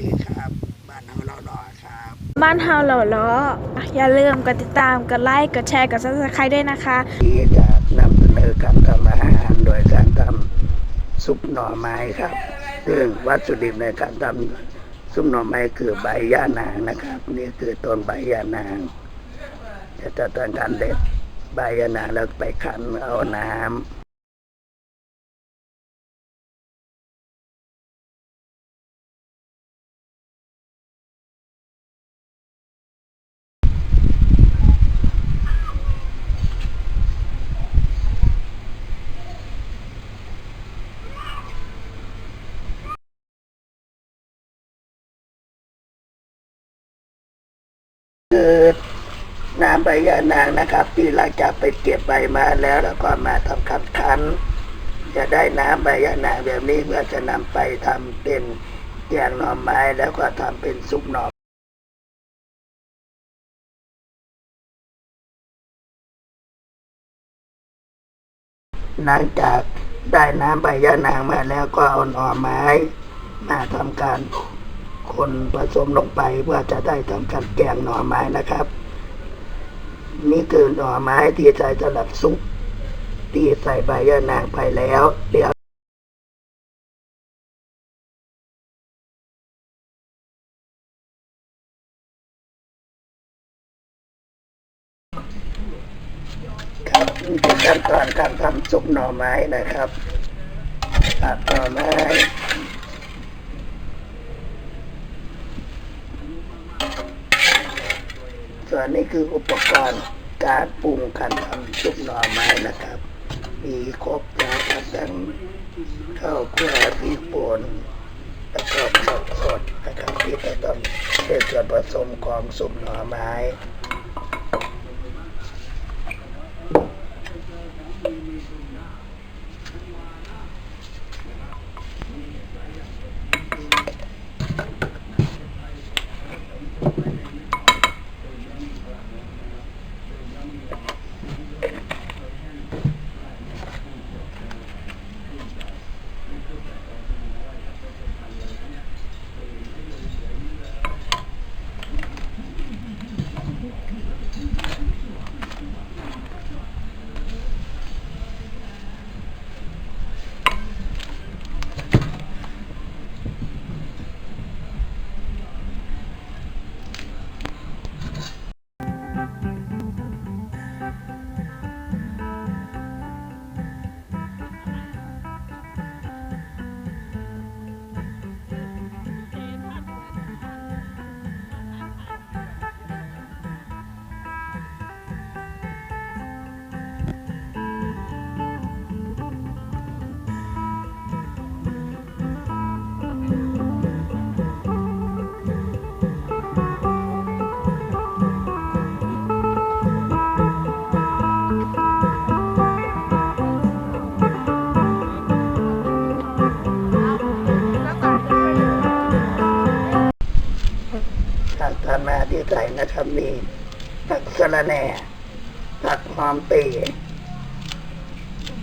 ดีครับ บ้านเฮาเราหล่อครับบ้านเฮาเหล่าล้ออย่าลืมกดติดตามกดไลค์กดแชร์กดซับสไครต์ด้วยนะคะที่จะนำเสนอการทำอาหารโดยการทำซุปหน่อไม้ครับ ซึ่งวัตถุดิบในการทำซุปหน่อไม้คือใบย่านางนะครับ นี่คือต้นใบย่านางจะจะต้องการเด็ดใบย่านางแล้วไปขันเอาน้ำ คือน้ำใบยานางนะครับ ที่เราจะไปเก็บใบมาแล้วแล้วก็มาทำคันคันจะได้น้ำใบยานางแบบนี้เพื่อจะนำไปทำเป็นแกงหน่อไม้แล้วก็ทำเป็นซุปหน่อหลังจากได้น้ำใบยานางมาแล้วก็เอาหน่อไม้มาทำการ คนผสมลงไปเพื่อจะได้ทำการแกงหน่อไม้นะครับ นี่คือหน่อไม้ที่ใส่สำหรับซุปที่ใส่ใบยะนางไปแล้วเดี๋ยวครับนี่คือขั้นตอนการทำซุปหน่อไม้นะครับตัดหน่อไม้ ส่วนนี้คืออุปกรณ์การปรุงการทำซุปหน่อไม้นะครับ มีครบยาคัดดังข้าวคั่วพริกป่นแล้วก็ผักสดนะครับที่จะต้องเป็นส่วนผสมของซุปหน่อไม้ ใส่นะครับ มีผักสะระแหน่ผักหอมเปรี้ย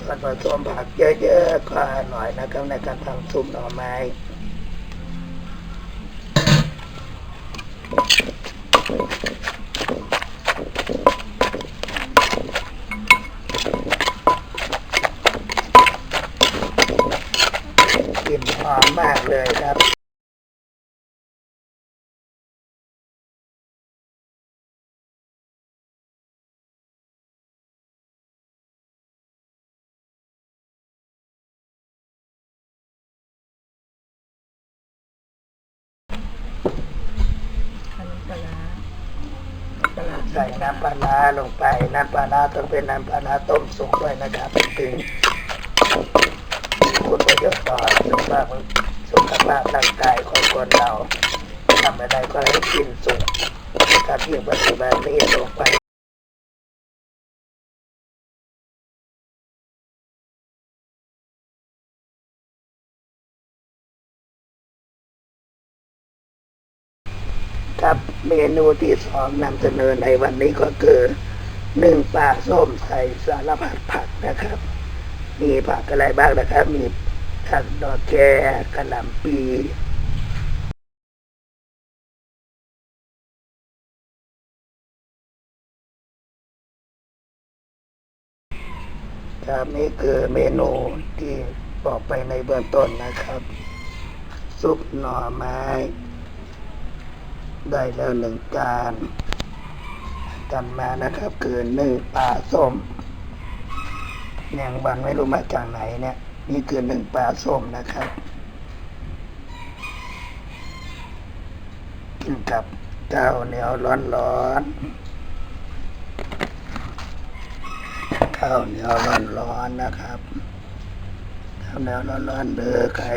ส่วนผสมผักเยอะๆก็อร่อยนะครับในการทำซุปหน่อไม้กลิ่นหอมมากเลยครับ ส่น้ำปลาร้าลงไป น้ำปลาร้าต้องเป็นน้ำปลาร้าต้มสุกด้วยนะครับถึงคุณประโยชน์ต่อสุขภาพสุขภาพร่างกายของคนเราทำอะไรก็ให้กินสุกการที่ปัจจุบันนี้ลงไป เมนูที่สองนำเสนอในวันนี้ก็คือหนึ่งปลาส้มใส่สารพัดผักนะครับ มีผักอะไรบ้างนะครับ มีผักดอกแครกระหล่ำปีครับนี่คือเมนูที่บอกไปในเบื้องต้นนะครับ ซุปหน่อไม้ ได้แล้วหนึ่งจานกันมานะครับคือหนึ่งปลาส้มแนงบันไม่รู้มาจากไหนเนี่ย นี่คือหนึ่งปลาส้มนะครับกินกับข้าวเหนียวร้อนๆข้าวเหนียวร้อนๆนะครับข้าวเหนียวร้อนๆเด้อใคร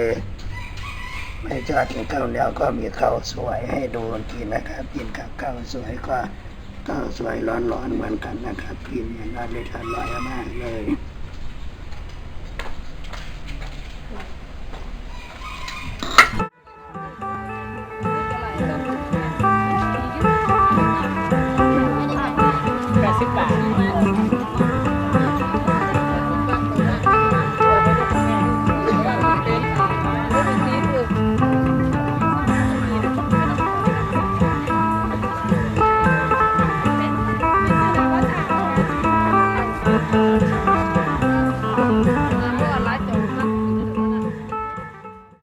ไม่ชอบกินข้าวเหนียวก็มีข้าวสวยให้ดูกินนะครับกินกับข้าวสวยก็ข้าวสวยร้อนๆเหมือนกันนะครับกินอย่างนั้นเลยอร่อยมากเลย